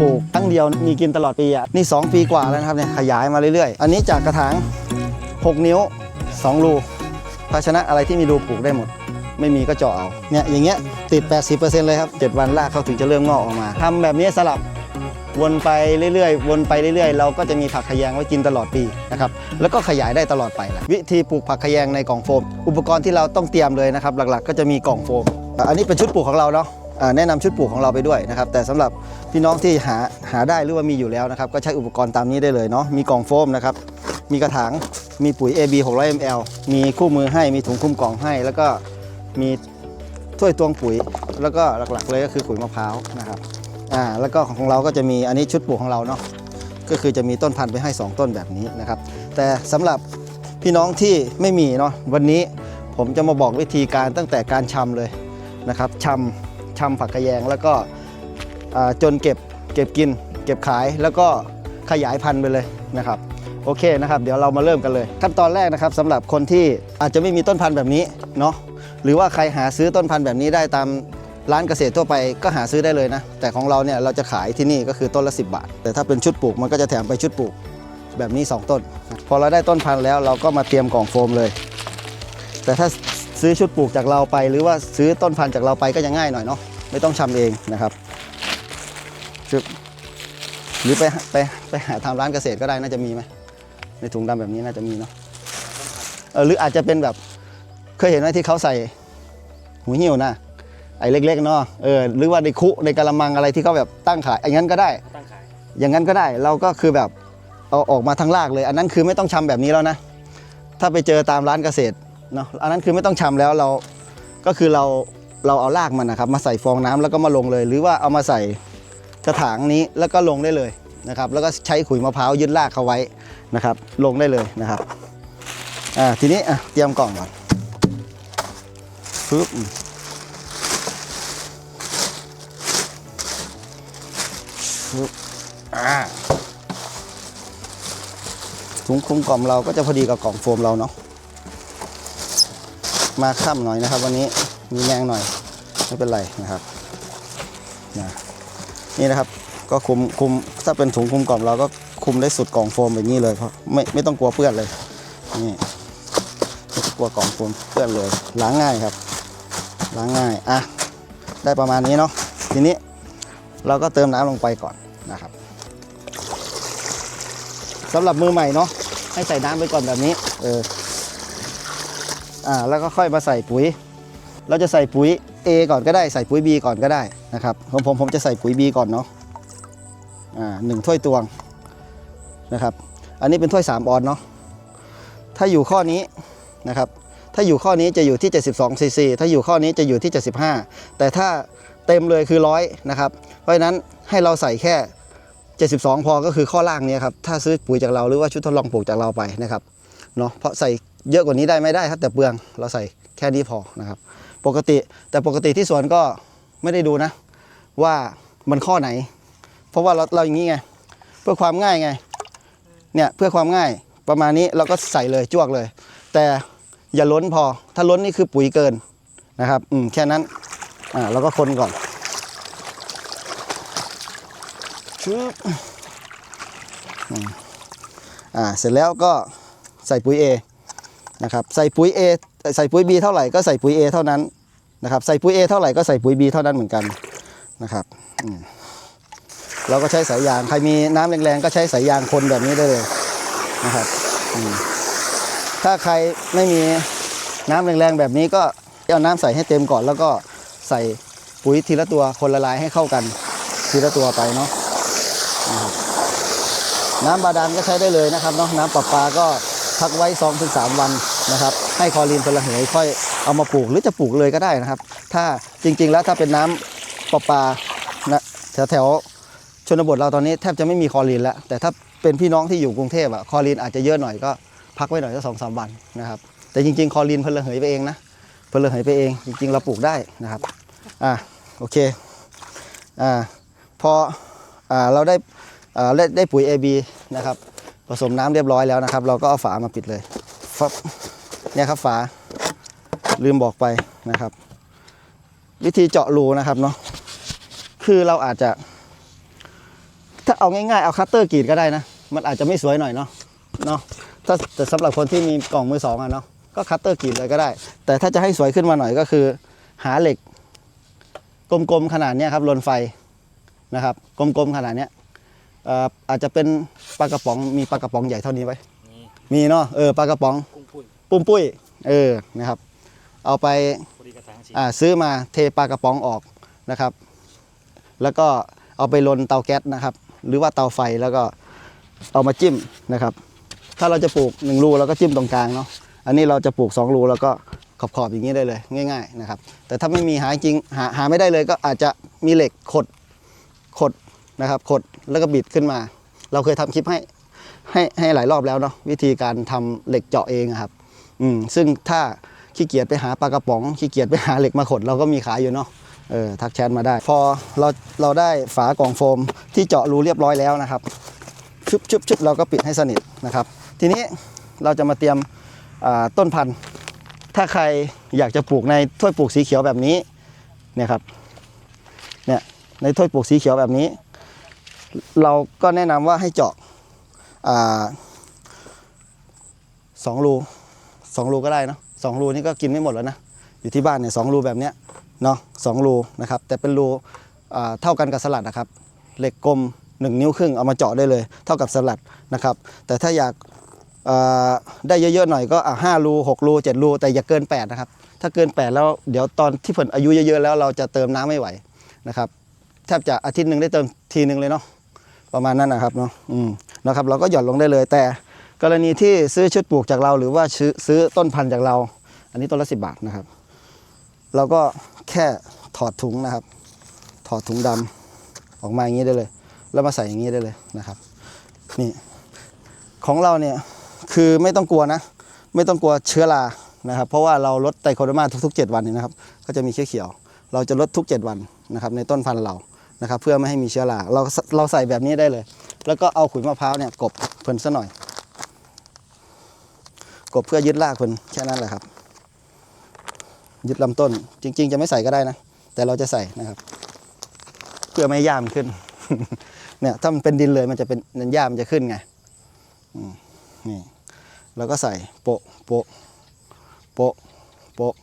ปลูกครั้งเดียวมีกินตลอดปีอะนี่ 2 ปีกว่าแล้วนะครับเนี่ยขยายมาเรื่อยๆ อันนี้จากกระถาง 6 นิ้ว 2 รูภาชนะอะไรที่มีรูปลูกได้หมด ไม่มีก็เจาะเอาเนี่ยอย่างเงี้ยติด 80%เลยครับ 7 วันรากเขาถึงจะเริ่มงอกออกมาทำแบบนี้สลับวนไปเรื่อยๆ วนไปเรื่อยๆ เราก็จะมีผักขยงไว้กินตลอดปีนะครับ แล้วก็ขยายได้ตลอดไปแหละวิธีปลูกผักขยงในกล่องโฟม อุปกรณ์ที่เราต้องเตรียมเลยนะครับ หลักๆ ก็จะมีกล่องโฟม อันนี้เป็นชุดปลูกของเราเนาะ แนะนำชุดปลูกของเราไปด้วยนะครับแต่สำหรับพี่น้องที่หาหาได้หรือว่ามีอยู่แล้วนะครับก็ใช้อุปกรณ์ตามนี้ได้เลยเนาะมีกล่องโฟมนะครับมีกระถางมีปุ๋ย AB 600 ml มีคู่มือให้มีถุงคลุมกล่องให้ แล้วก็มีถ้วยตวงปุ๋ย แล้วก็หลักๆเลยก็คือขุยมะพร้าวนะครับอ่าแล้วก็ของเราก็จะมีอันนี้ชุดปลูกของเราเนาะก็คือจะมีต้นพันธุ์ไปให้ 2 ต้นแบบนี้นะครับ แต่สำหรับพี่น้องที่ไม่มีเนาะวันนี้ผมจะมาบอกวิธีการตั้งแต่การชำเลยนะครับชำ ชำผักกระแยง แล้วก็จนเก็บเก็บกิน เก็บขายแล้วก็ขยายพันธุ์ไปเลยนะครับโอเคนะครับเดี๋ยวเรามาเริ่มกันเลย ขั้นตอนแรกนะครับสำหรับคนที่อาจจะไม่มีต้นพันธุ์แบบนี้เนาะหรือว่าใครหาซื้อต้นพันธุ์แบบนี้ได้ตามร้านเกษตรทั่วไปก็หาซื้อได้เลยนะ แต่ของเราเนี่ยเราจะขายที่นี่ก็คือต้นละ 10 บาท แต่ถ้าเป็นชุดปลูกมันก็จะแถมไปชุดปลูกแบบนี้ 2 ต้น พอเราได้ต้นพันธุ์แล้วเราก็มาเตรียมกล่องโฟมเลย แต่ถ้า ซื้อชุดปลูกจากเราไป หรือว่าซื้อต้นพันธุ์จากเราไปก็จะง่ายหน่อยเนาะไม่ต้องชำเองนะครับชึบหรือไปไปไปหาทำร้านเกษตรก็ได้น่าจะมีไหมในถุงดำแบบนี้น่าจะมีเนาะเออหรืออาจจะเป็นแบบเคยเห็นไหมที่เขาใส่หูหิ้วนะไอ้เล็กๆเนาะเออหรือว่าในคุในกะละมังอะไรที่เขาแบบตั้งขายอย่างนั้นก็ได้ตั้งขายอย่างนั้นก็ได้เราก็คือแบบเอาออกมาทั้งรากเลย อันนั้นคือไม่ต้องชำแบบนี้แล้วนะ ถ้าไปเจอตามร้านเกษตร เนาะอันนั้นคือไม่ต้องชำแล้วเราก็คือเราเราเอารากมันนะครับ มาใส่ฟองน้ำแล้วก็มาลงเลย หรือว่าเอามาใส่กระถางนี้แล้วก็ลงได้เลยนะครับ แล้วก็ใช้ขุยมะพร้าวยึดรากเขาไว้นะครับ ลงได้เลยนะครับอ่าทีนี้อะเตรียมกล่องก่อนปึ๊บปึ๊บอ่าถุงคลุมกล่อมเราก็จะพอดีกับกล่องโฟมเราเนาะ มาค่ำหน่อยนะครับ วันนี้มีแรงหน่อยไม่เป็นไรนะครับนะนี่นะครับก็คุมคุมถ้าเป็นถุงคุมกล่อมเราก็คุมได้สุดกล่องโฟมแบบนี้เลยเพราะไม่ไม่ต้องกลัวเปื้อนเลยนี่ไม่กลัวกล่องโฟมเปื้อนเลยล้างง่ายครับ ล้างง่ายอะได้ประมาณนี้เนาะทีนี้เราก็เติมน้ำลงไปก่อนนะครับสำหรับมือใหม่เนาะให้ใส่น้ำไปก่อนแบบนี้เออ อ่าแล้วก็ค่อยมาใส่ปุ๋ย เราจะใส่ปุ๋ย A ก่อนก็ได้ใส่ปุ๋ย B ก่อนก็ได้นะครับของผมผมจะใส่ปุ๋ย B ก่อนเนาะอ่าหนึ่งถ้วยตวงนะครับ อันนี้เป็นถ้วย 3 ออนเนาะถ้าอยู่ข้อนี้นะครับถ้าอยู่ข้อนี้จะอยู่ที่ 72ซีซีถ้าอยู่ข้อนี้จะอยู่ที่ 75 แต่ถ้าเต็มเลยคือร้อยนะครับ เพราะฉะนั้นให้เราใส่แค่ 72 พอก็คือข้อล่างเนี้ครับ ถ้าซื้อปุ๋ยจากเราหรือว่าชุดทดลองปลูกจากเราไปนะครับ เนาะเพราะใส่ เยอะกว่านี้ได้ไม่ได้ครับแต่เปลืองเราใส่แค่นี้พอนะครับ ปกติแต่ปกติที่สวนก็ไม่ได้ดูนะ ว่ามันข้อไหน เพราะว่าเราเราอย่างนี้ไง เพื่อความง่ายไงเนี่ยเพื่อความง่ายประมาณนี้เราก็ใส่เลยจวกเลย แต่อย่าล้นพอ ถ้าล้นนี่คือปุ๋ยเกินนะครับอืมแค่นั้นอ่าเราก็คนก่อนชึบอืมอ่าเสร็จแล้วก็ใส่ปุ๋ย A นะครับใส่ปุ๋ย A ใส่ปุ๋ย B เท่าไหร่ก็ใส่ปุ๋ย A เท่านั้นนะครับใส่ปุ๋ย A เท่าไหร่ก็ใส่ปุ๋ย B เท่านั้นเหมือนกันนะครับเราก็ใช้สายยางใครมีน้ำแรงๆก็ใช้สายยางคนแบบนี้ได้เลยนะครับถ้าใครไม่มีน้ำแรงๆแบบนี้ก็เอาน้ำใส่ให้เต็มก่อน แล้วก็ใส่ปุ๋ยทีละตัวคนละลายให้เข้ากันทีละตัวไปเนาะน้ำบาดาลก็ใช้ได้เลยนะครับเนาะน้ำประปาก็ พักไว้2อถึงสวันนะครับ ให้คอรีนพลเหยค่อยเอามาปลูกหรือจะปลูกเลยก็ได้นะครับ ถ้าจริงๆแล้วถ้าเป็นน้ำประปานะแถวแถวๆชนบทเราตอนนี้แทบจะไม่มีคอรีนแล้ว แต่ถ้าเป็นพี่น้องที่อยู่กรุงเทพอะคอรีนอาจจะเยอะหน่อยก็พักไว้หน่อยสักสองสามวันนะครับ แต่จริงๆ คอรีนพลเหยไปเองนะพลเหยไปเอง จริงๆ เราปลูกได้นะครับอะโอเคอ่าพออ่าเราได้อ่าได้ได้ปุ๋ย AB นะครับ ผสมน้ำเรียบร้อยแล้วนะครับ เราก็เอาฝามาปิดเลยฟับเนี่ยครับฝาลืมบอกไปนะครับ วิธีเจาะรูนะครับเนาะคือเราอาจจะ ถ้าเอาง่ายๆเอาคัตเตอร์กรีดก็ได้นะ มันอาจจะไม่สวยหน่อยเนาะเนาะถ้าแต่สำหรับคนที่มีกล่องมือสองอะเนาะก็คัตเตอร์กรีดเลยก็ได้ แต่ถ้าจะให้สวยขึ้นมาหน่อยก็คือ หาเหล็ก กลมๆขนาดเนี้ยครับลนไฟนะครับ กลมๆขนาดเนี้ย เอ่ออาจจะเป็นปลากระป๋องมีปลากระป๋องใหญ่เท่านี้ไหมนี่มีเนาะเออปลากระป๋องกุ้งปุ้ยปุ้มปุ้ยเออนะครับ เอาไป พอดีกระถางสีอ่าซื้อมาเทปลากระป๋องออกนะครับ แล้วก็เอาไปลนเตาแก๊สนะครับ หรือว่าเตาไฟแล้วก็เอามาจิ้มนะครับ ถ้าเราจะปลูก1รูเราก็จิ้มตรงกลางเนาะ อันนี้เราจะปลูก2รูแล้วก็ขอบขอบๆอย่างนี้ได้เลยง่าย ๆนะครับ แต่ถ้าไม่มีหาจริงหาหาไม่ได้เลยก็อาจจะมีเหล็กขดขด นะครับขดแล้วก็บิดขึ้นมา เราเคยทำคลิปให้ให้ให้หลายรอบแล้วเนาะวิธีการทำเหล็กเจาะเองครับ อืมซึ่งถ้าขี้เกียจไปหาปลากระป๋องขี้เกียจไปหาเหล็กมาขดเราก็มีขายอยู่เนาะเออทักแชทมาได้ พอเราเราได้ฝากล่องโฟมที่เจาะรูเรียบร้อยแล้วนะครับชุบชุบชุบเราก็ปิดให้สนิทนะครับ ทีนี้เราจะมาเตรียมต้นพันธุ์ ถ้าใครอยากจะปลูกในถ้วยปลูกสีเขียวแบบนี้เนี่ยครับเนี่ยในถ้วยปลูกสีเขียวแบบนี้ เราก็แนะนำว่าให้เจาะอ่าสองรูสองรูก็ได้เนาะสองรูนี่ก็กินไม่หมดแล้วนะอยู่ที่บ้านเนี่ยสองรูแบบเนี้ยเนาะสองรูนะครับแต่เป็นรูเท่ากันกับสลัดนะครับเหล็กกลม1 นิ้วครึ่งเอามาเจาะได้เลย เท่ากับสลัดนะครับ แต่ถ้าอยากาได้เยอะๆหน่อยก็ห้ารูหกรูเจ็ดรูแต่อย่าเกิน 8 นะครับ ถ้าเกิน 8 แล้วเดี๋ยวตอนที่ผลอายุเยอะๆแล้วเราจะเติมน้ำไม่ไหวนะครับแทบจะอาทิตย์หนึ่งได้เติมทีหนึ่งเลยเนาะ ประมาณนั้นนะครับเนาะอืมนะครับ เราก็หย่อนลงได้เลย แต่กรณีที่ซื้อชุดปลูกจากเรา หรือว่าซื้อต้นพันธุ์จากเรา อันนี้ต้นละสิบาทนะครับ เราก็แค่ถอดถุงนะครับ ถอดถุงดำออกมาอย่างนี้ได้เลย แล้วมาใส่อย่างนี้ได้เลยนะครับนี่ของเราเนี่ยคือไม่ต้องกลัวนะ ไม่ต้องกลัวเชื้อรานะครับ เพราะว่าเราลดไตรโคเดอร์มาทุกๆ 7 วันนี่นะครับ ก็จะมีเขียวๆเราจะลดทุก 7 วันนะครับ ในต้นพันธุ์เรา นะครับเพื่อไม่ให้มีเชื้อราเราเราใส่แบบนี้ได้เลย แล้วก็เอาขุยมะพร้าวเนี่ยกบเพิ่นซะหน่อย กบเพื่อยึดรากคนแค่นั้นแหละครับ ยึดลำต้นจริง ๆ จะไม่ใส่ก็ได้นะ แต่เราจะใส่นะครับ เพื่อไม่ให้หญ้ามขึ้นเนี่ยถ้ามันเป็นดินเลยมันจะเป็นหญ้ามันจะขึ้นไงนี่เราก็ใส่โปะโปะโปะโปะ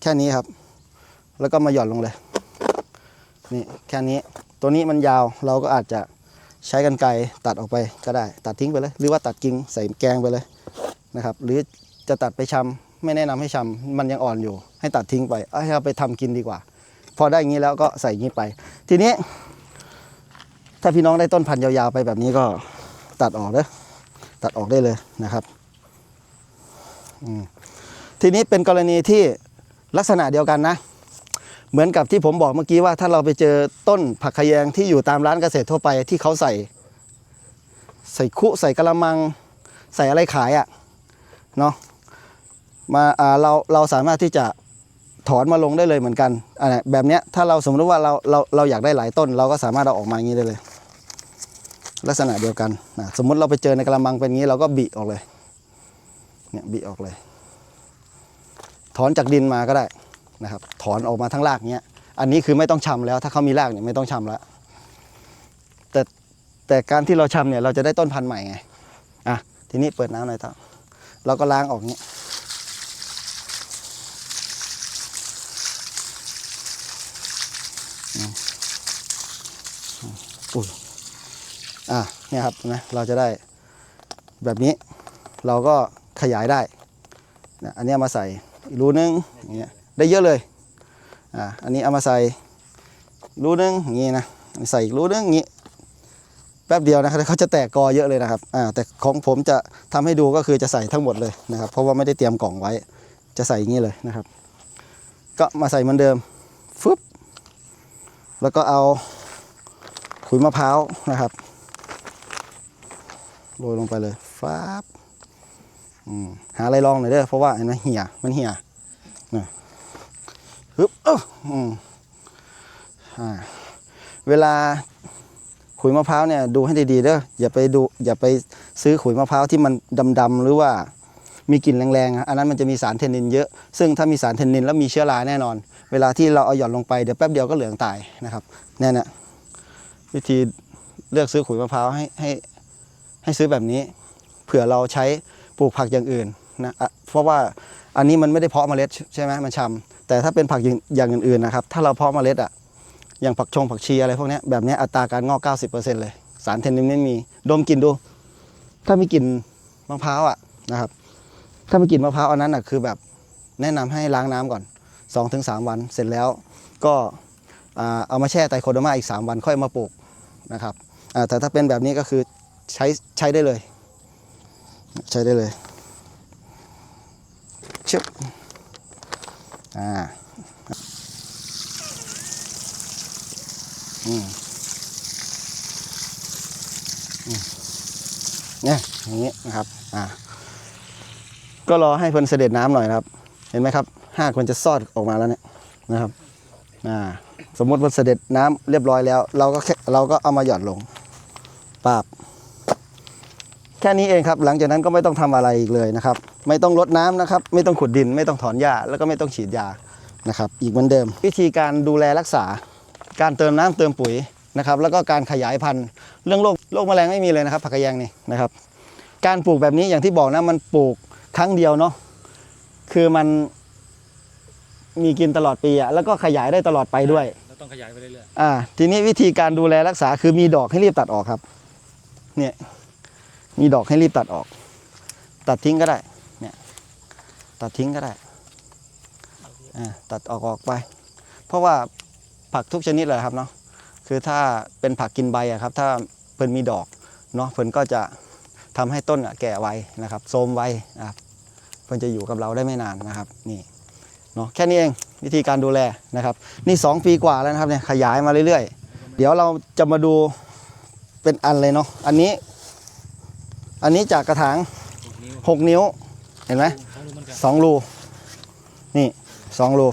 แค่นี้ครับ แล้วก็มาหย่อนลงเลย นี่แค่นี้ตัวนี้มันยาวเราก็อาจจะใช้กันไกรตัดออกไปก็ได้ ตัดทิ้งไปเลย หรือว่าตัดกิ่งใส่แกงไปเลยนะครับ หรือจะตัดไปชำไม่แนะนำให้ชำมันยังอ่อนอยู่ ให้ตัดทิ้งไปเอาให้เอาไปทำกินดีกว่า พอได้อย่างนี้แล้วก็ใส่อย่างนี้ไป ทีนี้ ถ้าพี่น้องได้ต้นพันธุ์ยาวๆไปแบบนี้ก็ตัดออกเด้อตัดออกได้เลยนะครับทีนี้เป็นกรณีที่ลักษณะเดียวกันนะ เหมือนกับที่ผมบอกเมื่อกี้ว่าถ้าเราไปเจอต้นผักขยงที่อยู่ตามร้านเกษตรทั่วไปที่เขาใส่ ใส่คุใส่กระมัง ใส่อะไรขายอะ่ะเนาะมาาเราเราสามารถที่จะถอนมาลงได้เลยเหมือนกันอันเนี้ยแบบเนี้ยถ้าเราสมมติว่าเราเราเราอยากได้หลายต้น เราก็สามารถเอาออกมาอย่างนี้ได้เลย ลักษณะเดียวกันนะสมมุติเราไปเจอในกระมังเป็นงี้เราก็บิออกเลยเนี่ยบิออกเลย ถอนจากดินมาก็ได้ นะครับถอนออกมาทั้งรากเนี้ยอันนี้คือไม่ต้องชำแล้ว ถ้าเขามีรากเนี่ยไม่ต้องชำแล้วแต่แต่การที่เราชำเนี่ยเราจะได้ต้นพันธุ์ใหม่ไงอะทีนี้เปิดน้ำหน่อยเถอเราก็ล้างออกเนี้อืมอืมอุ้ยอะเนี่ยครับนะเราจะได้แบบนี้เราก็ขยายได้นี่ยอันนี้มาใส่รูนึงอย่างเงี้ย ได้เยอะเลยอะอันนี้เอามาใส่รูนึงอย่างงี้นะใส่อีกรูนึงอย่างงี้แป๊บเดียวนะครับเขาจะแตกกอเยอะเลยนะครับอ่าแต่ของผมจะทำให้ดูก็คือจะใส่ทั้งหมดเลยนะครับ เพราะว่าไม่ได้เตรียมกล่องไว้ จะใส่อย่างนี้เลยนะครับ ก็มาใส่เหมือนเดิมฟึบแล้วก็เอาขุยมะพร้าวนะครับโรยลงไปเลยฟ้าบหาอะไรรองหน่อยเด้อเพราะว่าเห็นไหมเหี่ยมันเหี่ยนะ ฮึบเอ้ออืมอ่าเวลาขุยมะพร้าวเนี่ยดูให้ดีๆเด้ออย่าไปดูอย่าไปซื้อขุยมะพร้าวที่มันดำๆหรือว่ามีกลิ่นแรงๆ อันนั้นมันจะมีสารเทนนินเยอะ ซึ่งถ้ามีสารเทนนินแล้วมีเชื้อราแน่นอน เวลาที่เราเอาหย่อนลงไปเดี๋ยวแป๊บเดียวก็เหลืองตายนะครับนี่นะวิธีเลือกซื้อขุยมะพร้าวให้ให้ให้ซื้อแบบนี้ เผื่อเราใช้ปลูกผักอย่างอื่นนะ เพราะว่าอันนี้มันไม่ได้เพาะเมล็ดใช่ไหมมันชำ แต่ถ้าเป็นผักอย่างอื่นๆนะครับ ถ้าเราเพาะเมล็ดอะอย่างผักชงผักชีอะไรพวกนี้แบบนี้อัตราการงอก 90%เลย สารเทนนินไม่มีดมกลิ่นดู ถ้ามีกลิ่นมะพร้าวอะนะครับ ถ้ามีกลิ่นมะพร้าวอันนั้นอะคือแบบแนะนำให้ล้างน้ำก่อน 2-3 วันเสร็จแล้วก็เอามาแช่ไตโคโดมาอีก 3 วันค่อยมาปลูกนะครับแต่ถ้าเป็นแบบนี้ก็คือใช้ใช้ได้เลย ใช้ได้เลยชึบ อ่าอืมอืมเนี่ยอย่างนี้นะครับ อ่า ก็รอให้เพิ่นเสด็จน้ำหน่อยนะครับ เห็นไหมครับห้ากมันจะซอดออกมาแล้วเนี่ยนะครับ อ่า สมมติว่าเสด็จน้ำเรียบร้อยแล้ว เราก็เราก็เอามาหยอนลงปาบ แค่นี้เองครับ หลังจากนั้นก็ไม่ต้องทำอะไรอีกเลยนะครับ ไม่ต้องรดน้ำนะครับ ไม่ต้องขุดดิน ไม่ต้องถอนหญ้าแล้วก็ไม่ต้องฉีดยานะครับ อีกเหมือนเดิม วิธีการดูแลรักษา การเติมน้ำเติมปุ๋ยนะครับ แล้วก็การขยายพันธุ์ เรื่องโรคโรคแมลงไม่มีเลยนะครับ ผักกระแยงนี่นะครับ การปลูกแบบนี้อย่างที่บอกนะมันปลูกครั้งเดียวเนาะคือมันมีกินตลอดปีอะแล้วก็ขยายได้ตลอดไปด้วยเราต้องขยายไปเรื่อยอ่า ทีนี้วิธีการดูแลรักษาคือมีดอกให้รีบตัดออกครับ เนี่ย มีดอกให้รีบตัดออก ตัดทิ้งก็ได้เนี่ย ตัดทิ้งก็ได้อ่าตัดออกออกไป เพราะว่าผักทุกชนิดเลยครับเนาะคือถ้าเป็นผักกินใบอะครับถ้าเพิ่นมีดอกเนาะเพิ่นก็จะทำให้ต้นอะแก่ไวนะครับโทรมไวนะครับเพิ่นจะอยู่กับเราได้ไม่นานนะครับนี่เนาะแค่นี้เองวิธีการดูแลนะครับ นี่ 2 ปีกว่าแล้วนะครับเนี่ยขยายมาเรื่อยๆ เดี๋ยวเราจะมาดูเป็นอันเลยเนาะอันนี้ อันนี้จากกระถางหกนิ้ว6นิ้วเห็นไหม สองรูเหมือนกันสองรูนี่สองรู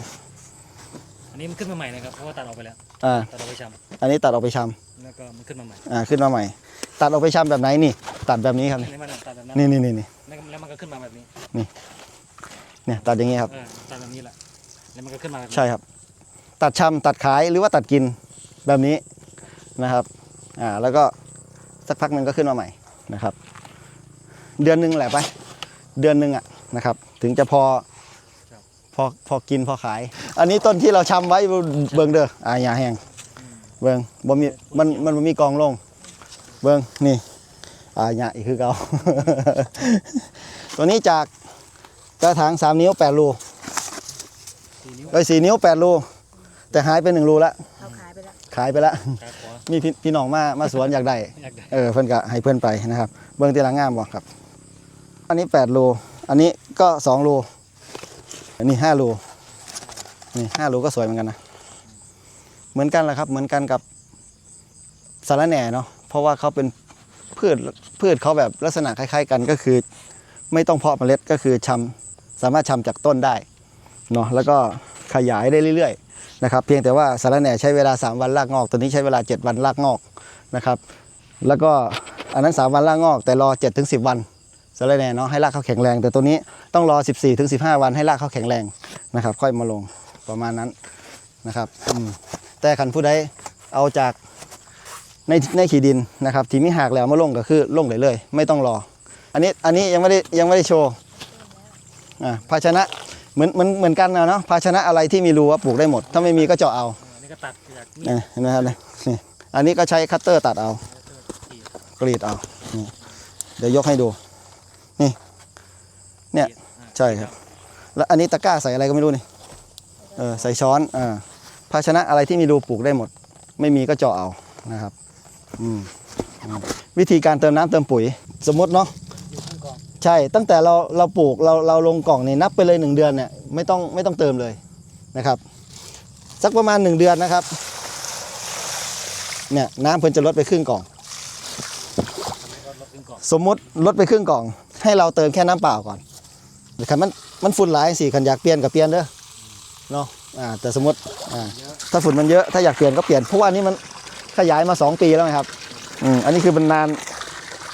อันนี้มันขึ้นมาใหม่นะครับเพราะว่าตัดออกไปแล้วอ่าตัดออกไปชอันนี้ตัดออกไปชำแล้วก็มันขึ้นมาใหม่ำอ่าขึ้นมาใหม่ ตัดออกไปชำแบบไหนนี่ ตัดแบบนี้ครับอันนี้มันตัดแบบนั้นนี่นี่นี่นี่แล้วมันก็ขึ้นมาแบบนี้เนี่ยตัดอย่างงี้ครับเออตัดแบบนี้แหละแล้วมันก็ขึ้นมาแบบนี้ใช่ครับ ตัดชำตัดขายหรือว่าตัดกินแบบนี้นะครับอ่าแล้วก็สักพักหนึ่งก็ขึ้นมาใหม่นะครับ เดือนหนึ่งแหละไป เดือนหนึ่งอะ นะครับ ถึงจะพอพอพอกินพอขาย อันนี้ต้นที่เราชำไว้เบิงเด้ออ่าอย่าแห้งเบิงบ่มีมันมันบ่มีกองลง เบิงนี่อ่าอย่าอีกคือเก่าตัวนี้จากกระถาง3นิ้ว8รูสี่นิ้วไปสี่นิ้วแปดรูแต่หายไปหนึ่งรูละเขาขายไปแล้วขายไปละขาขวามีพี่พี่น้องมามาสวนอยากได้อยากได้ เออเพื่อนก็ให้เพื่อนไปนะครับ เบื้องตีหลังงามบ่ครับ อันนี้แปดรู อันนี้ก็สองรูอันนี้ห้ารูนี่ห้ารูก็สวยเหมือนกันนะ เหมือนกันแหละครับ เหมือนกันกับสารแหน่เนาะเพราะว่าเขาเป็นพืชพืชเขาแบบลักษณะคล้าย ๆ กันก็คือ ไม่ต้องเพาะเมล็ดก็คือชำสามารถชำจากต้นได้เนาะแล้วก็ขยายได้เรื่อยๆนะครับ เพียงแต่ว่าสารแหน่ใช้เวลา 3 วันรากงอก ตัวนี้ใช้เวลา 7 วันรากงอกนะครับ แล้วก็อันนั้น 3 วันรากงอก แต่รอ7ถึง10 วัน สาระแหน่เนาะให้รากเขาแข็งแรง แต่ตัวนี้ต้องรอ 14ถึง15 วันให้รากเขาแข็งแรงนะครับ ค่อยมาลงประมาณนั้นนะครับอืมแต่คันผู้ใดเอาจากในในขีดินนะครับ ที่มีหากแล้วมาลงก็คือลงเลยเลย ไม่ต้องรอ อันนี้อันนี้ยังไม่ได้ยังไม่ได้โชว์อ่าภาชนะเหมือนเหมือนเหมือนกันนะเนาะภาชนะอะไรที่มีรูว่าปลูกได้หมด ถ้าไม่มีก็เจาะเอาอันนี้ก็ตัดจากนี่เนี่ยเห็นไหมครับเนี่ยนี่อันนี้ก็ใช้คัตเตอร์ตัดเอาขีดกรีดเอานี่เดี๋ยวยกให้ดู นี่ เนี่ยขีดอ่าใช่ครับ แล้วอันนี้ตะกร้าใส่อะไรก็ไม่รู้นี่ เออ ใส่ช้อน อ่า ภาชนะอะไรที่มีรูปลูกได้หมด ไม่มีก็เจาะเอา นะครับ อืมอืมวิธีการเติมน้ำเติมปุ๋ย สมมติเนาะอยู่ข้างกองใช่ ตั้งแต่เราเราปลูกเราเราลงกล่องนี่นับไปเลยหนึ่งเดือนเนี่ยไม่ต้องไม่ต้องเติมเลยนะครับ สักประมาณหนึ่งเดือนนะครับ เนี่ยน้ำเพิ่นจะลดไปครึ่งกล่องทำให้รถรถขึ้นกองสมมุติลดไปครึ่งกล่อง ให้เราเติมแค่น้ำเปล่าก่อนคันมันมันฝุ่นหลายสิคันอยากเปลี่ยนก็เปลี่ยนเด้อเนาะอ่าแต่สมมติอ่าถ้าฝุ่นมันเยอะถ้าอยากเปลี่ยนก็เปลี่ยนเพราะว่านี่มันขยายมาสองปีแล้วไงครับอืมอันนี้คือมันนาน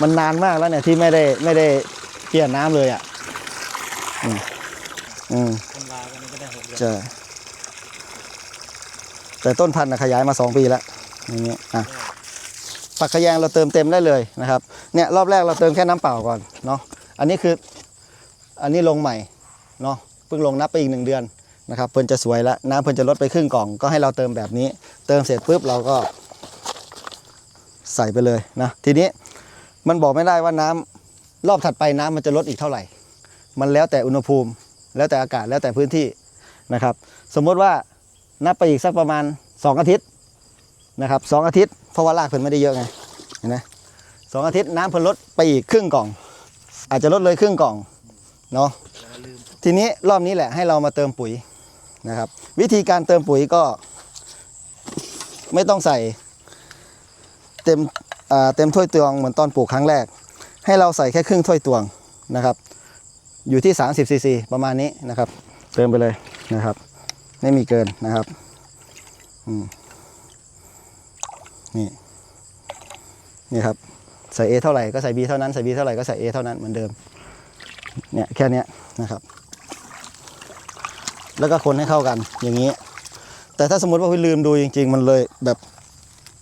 มันนานมากแล้วเนี่ยที่ไม่ได้ไม่ได้เปลี่ยนน้ำเลยอะอืมอืมคนลาวกันนี้ก็ได้หกเดือนใช่แต่ต้นพันธุ์น่ะขยายมาสองปีแล้วอย่างเงี้ยอะฝักขยงเราเติมเต็มได้เลยนะครับเนี่ยรอบแรกเราเติมแค่น้ำเปล่าก่อนเนาะ อันนี้คืออันนี้ลงใหม่เนาะเพิ่งลงนับไปอีกหนึ่งเดือนนะครับเพิ่นจะสวยแล้วน้ำเพิ่นจะลดไปครึ่งกล่องก็ให้เราเติมแบบนี้ เติมเสร็จปุ๊บเราก็ใส่ไปเลยนะทีนี้มันบอกไม่ได้ว่าน้ำรอบถัดไปน้ำมันจะลดอีกเท่าไหร่ มันแล้วแต่อุณหภูมิ แล้วแต่อากาศแล้วแต่พื้นที่นะครับ สมมติว่านับไปอีกสักประมาณ 2 อาทิตย์นะครับสองอาทิตย์เพราะว่ารากเพิ่นไม่ได้เยอะไงเห็นไหมสองอาทิตย์น้ำเพิ่นลดไปอีกครึ่งกล่อง อาจจะลดเลยครึ่งกล่องเนาะทีนี้รอบนี้แหละให้เรามาเติมปุ๋ยนะครับ วิธีการเติมปุ๋ยก็ ไม่ต้องใส่ เต็มเต็มถ้วยตวงเหมือนตอนปลูกครั้งแรก ให้เราใส่แค่ครึ่งถ้วยตวงนะครับ อยู่ที่ 30ซีซีประมาณนี้นะครับ เติมไปเลยนะครับ ไม่มีเกินนะครับอืมนี่นี่ครับ ใส่ A เท่าไหร่ก็ใส่ B เท่านั้น ใส่ B เท่าไหร่ก็ใส่ A เท่านั้นเหมือนเดิม เนี่ยแค่นี้นะครับ แล้วก็คนให้เข้ากันอย่างนี้ แต่ถ้าสมมติว่าคุณลืมดูจริง ๆ มันเลยแบบ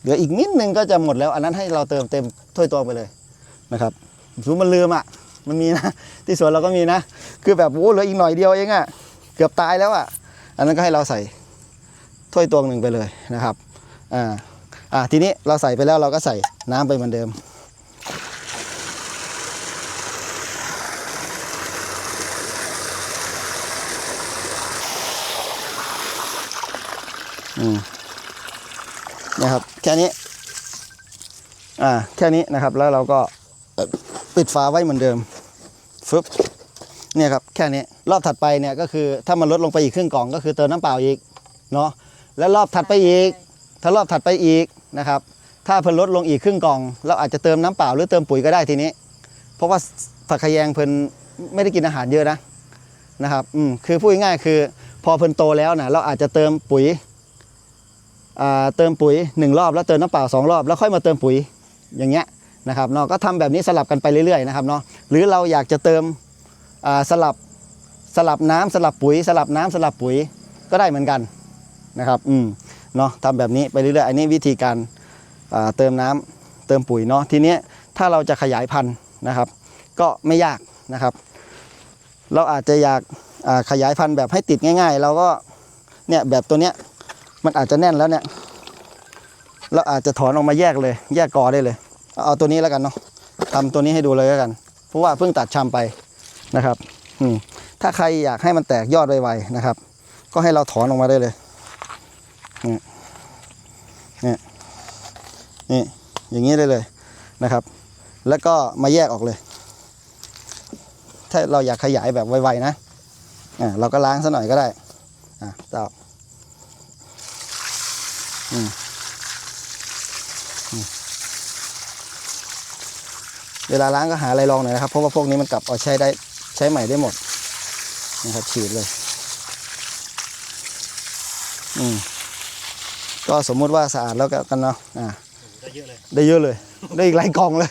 เหลืออีกนิดนึงก็จะหมดแล้ว อันนั้นให้เราเติมเต็มถ้วยตวงไปเลยนะครับสมมติมันลืมอะ มันมีนะ ที่สวนเราก็มีนะ คือแบบโอ้เหลืออีกหน่อยเดียวเองอะ่ะ เกือบตายแล้วอะ่ะ อันนั้นก็ให้เราใส่ถ้วยตวงหนึ่งไปเลยนะครับ อ่า อ่า ทีนี้เราใส่ไปแล้วเราก็ใส่น้ำไปเหมือนเดิม นะครับแค่นี้ อ่าแค่นี้นะครับ แล้วเราก็ปิดฝาไว้เหมือนเดิมฟึบเนี่ยครับแค่นี้รอบถัดไปเนี่ยก็คือถ้ามันลดลงไปอีกครึ่งกล่องก็คือเติมน้ำเปล่าอีกเนาะแล้วรอบถัดไปอีก ถ้ารอบถัดไปอีกนะครับ ถ้าเพิ่นลดลงอีกครึ่งกล่อง เราอาจจะเติมน้ำเปล่าหรือเติมปุ๋ยก็ได้ทีนี้ เพราะว่าผักขยงเพิ่นไม่ได้กินอาหารเยอะนะนะครับอืมคือพูดง่ายๆคือ พอเพิ่นโตแล้วนะเราอาจจะเติมปุ๋ย เติมปุ๋ยหนึ่งรอบแล้วเติมน้ำเปล่าสองรอบ แล้วค่อยมาเติมปุ๋ยอย่างเงี้ยนะครับเนาะก็ทำแบบนี้สลับกันไปเรื่อยๆนะครับเนาะหรือเราอยากจะเติมสลับสลับน้ำสลับปุ๋ย สลับน้ำสลับปุ๋ยก็ได้เหมือนกันนะครับอืมเนาะทำแบบนี้ไปเรื่อยๆอันนี้วิธีการเติมน้ำเติมปุ๋ยเนาะทีเนี้ยถ้าเราจะขยายพันธุ์นะครับ ก็ไม่ยากนะครับ เราอาจจะอยากขยายพันธุ์แบบให้ติดง่าย ๆ เราก็เนี่ยแบบตัวเนี้ย มันอาจจะแน่นแล้วเนี่ยเราอาจจะถอนออกมาแยกเลย แยกกอได้เลย เอาตัวนี้แล้วกันเนาะทำตัวนี้ให้ดูเลยแล้วกัน เพราะว่าเพิ่งตัดชำไปนะครับอืมถ้าใครอยากให้มันแตกยอดไวๆนะครับ ก็ให้เราถอนออกมาได้เลยนี่นี่นี่อย่างนี้ได้เลยนะครับ แล้วก็มาแยกออกเลย ถ้าเราอยากขยายแบบไวๆนะอ่าเราก็ล้างซะหน่อยก็ได้อะต่อ เวลาล้างก็หาอะไรรองหน่อยนะครับ เพราะว่าพวกนี้มันกลับเอาใช้ได้ใช้ใหม่ได้หมดนะครับฉีดเลย อืมก็สมมุติว่าสะอาดแล้วกันเนาะอ่าได้เยอะเลย ได้เยอะเลย ได้อีกหลายกล่องเลย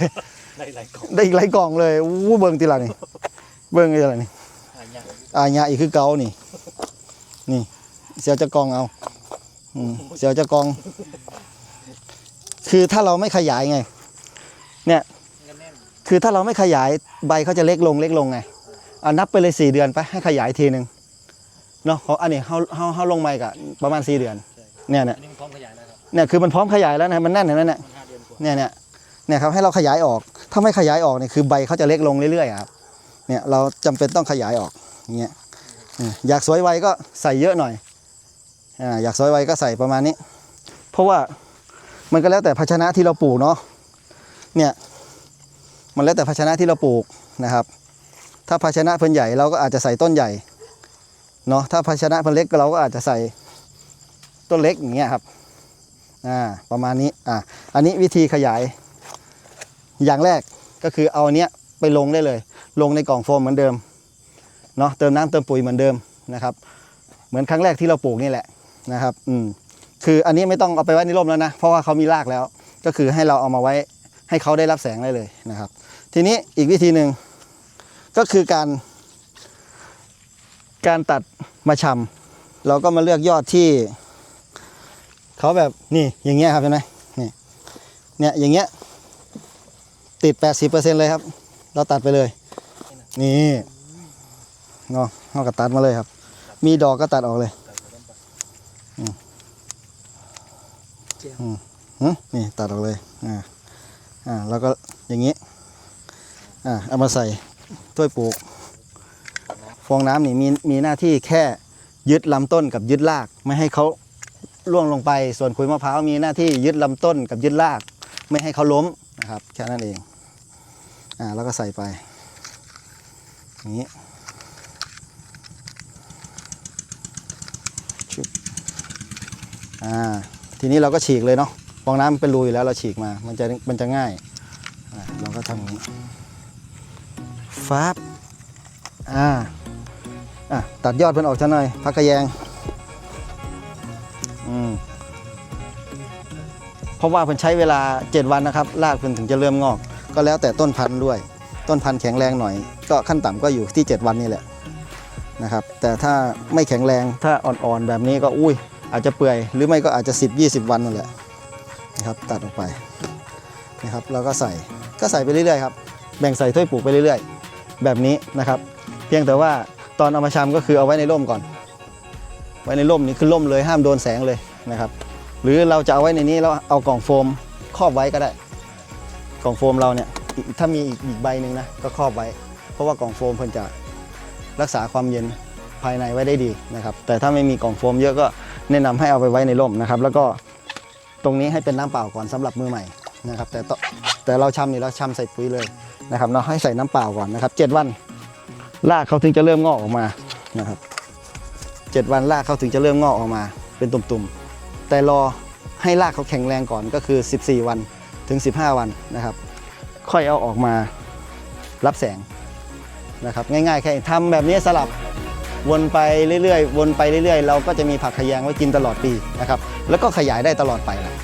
ได้หลายกล่องได้อีกหลายกล่องเลยอู้เบิ่งทีละนี่ เบิ่งทีละนี่หายากอาญาอีกคือเก่านี่ นี่เสียวจะกองเอาอืม เสียวจะกอง คือถ้าเราไม่ขยายไง เนี่ยคือถ้าเราไม่ขยายใบเขาจะเล็กลงเล็กลงไงเอานับไปเลยสี่เดือนไปให้ขยายทีหนึ่งเนาะเขาอันนี้เขาเขาเขาลงใบกะประมาณสี่เดือน เนี่ยเนี่ยเนี่ยคือมันพร้อมขยายแล้วนะมันแน่นเห็นไหมเนี่ยมันห้าเนี่ยเนี่ยเนี่ยเนี่ยครับให้เราขยายออก ถ้าไม่ขยายออกเนี่ยคือใบเขาจะเล็กลงเรื่อยๆครับเนี่ยเราจำเป็นต้องขยายออกอย่างเงี้ยอยากสวยไวก็ใส่เยอะหน่อย อ่าอยากสวยไวก็ใส่ประมาณนี้ เพราะว่ามันก็แล้วแต่ภาชนะที่เราปลูกเนาะเนี่ยมันแล้วแต่ภาชนะที่เราปลูกนะครับ ถ้าภาชนะเพิ่นใหญ่เราก็อาจจะใส่ต้นใหญ่เนาะถ้าภาชนะเพิ่นเล็กเราก็อาจจะใส่ต้นเล็กอย่างเงี้ยครับอ่าประมาณนี้อ่าอันนี้วิธีขยาย อย่างแรกก็คือเอาเนี้ยไปลงได้เลย ลงในกล่องโฟมเหมือนเดิมเนาะเติมน้ำเติมปุ๋ยเหมือนเดิมนะครับ เหมือนครั้งแรกที่เราปลูกนี่แหละ นะครับ อืม คืออันนี้ไม่ต้องเอาไปไว้ในร่มแล้วนะ เพราะว่าเขามีรากแล้ว ก็คือให้เราเอามาไว้ให้เขาได้รับแสงได้เลยนะครับ ทีนี้อีกวิธีหนึ่งก็คือการ การตัดมาชำเราก็มาเลือกยอดที่เขาแบบนี่อย่างเงี้ยครับเห็นไหมนี่เนี่ยอย่างเงี้ยติด 80%เลยครับ เราตัดไปเลย นี่เนาะเราก็ตัดมาเลยครับ มีดอกก็ตัดออกเลย นี่ตัดออกเลยอ่าอ่าแล้วก็อย่างนี้อ่าเอามาใส่ถ้วยปลูก ฟองน้ำนี่มีมีหน้าที่แค่ยึดลำต้นกับยึดราก ไม่ให้เขาล่วงลงไป ส่วนขุยมะพร้าวมีหน้าที่ยึดลำต้นกับยึดราก ไม่ให้เขาล้มนะครับแค่นั้นเองอ่าแล้วก็ใส่ไปอย่างนี้ชึบ อ่าทีนี้เราก็ฉีกเลยเนาะฟองน้ำมันเป็นรูอยู่แล้วเราฉีกมา มันจะมันจะง่ายเราก็ทำอย่างนี้ฟับอ่าอะตัดยอดเพิ่นออกซะหน่อยพักกระแยงอืมเพราะว่าเพิ่นใช้เวลา 7 วันนะครับรากเพิ่นถึงจะเริ่มงอก ก็แล้วแต่ต้นพันธุ์ด้วย ต้นพันธุ์แข็งแรงหน่อย ก็ขั้นต่ำก็อยู่ที่ 7 วันนี่แหละนะครับ แต่ถ้าไม่แข็งแรงถ้าอ่อนๆแบบนี้ก็อุ้ย อาจจะเปื่อยหรือไม่ก็อาจจะ 10 20 วันนั่นแหละนะครับตัดออกไปนะครับแล้วก็ใส่ก็ใส่ไปเรื่อยๆครับแบ่งใส่ถ้วยปลูกไปเรื่อยๆ แบบนี้นะครับ เพียงแต่ว่าตอนเอามาชำก็คือเอาไว้ในร่มก่อน ไว้ในร่มนี่คือร่มเลยห้ามโดนแสงเลยนะครับ หรือเราจะเอาไว้ในนี้แล้วเอากล่องโฟมครอบไว้ก็ได้ กล่องโฟมเราเนี่ยถ้ามีอีกอีกใบหนึ่งนะก็ครอบไว้ เพราะว่ากล่องโฟมเพิ่นจะรักษาความเย็นภายในไว้ได้ดีนะครับ แต่ถ้าไม่มีกล่องโฟมเยอะก็ แนะนำให้เอาไปไว้ในร่มนะครับ แล้วก็ตรงนี้ให้เป็นน้ำเปล่าก่อนสำหรับมือใหม่นะครับ แต่แต่เราชำนี่เราชำใส่ปุ๋ยเลยนะครับเราให้ใส่น้ำเปล่าก่อนนะครับเจ็ดวันรากเขาถึงจะเริ่มงอกออกมานะครับเจ็ดวันรากเขาถึงจะเริ่มงอกออกมา เป็นตุ่มๆ แต่รอให้รากเขาแข็งแรงก่อนก็คือ 14 วันถึง 15 วันนะครับ ค่อยเอาออกมารับแสงนะครับ ง่ายๆแค่ทำแบบนี้สลับ วนไปเรื่อยๆ วนไปเรื่อยๆ เราก็จะมีผักขยงไว้กินตลอดปีนะครับแล้วก็ขยายได้ตลอดไปแหละ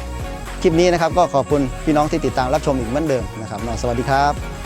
คลิปนี้นะครับก็ขอบคุณพี่น้องที่ติดตามรับชมอีกเหมือนเดิมนะครับนอสวัสดีครับ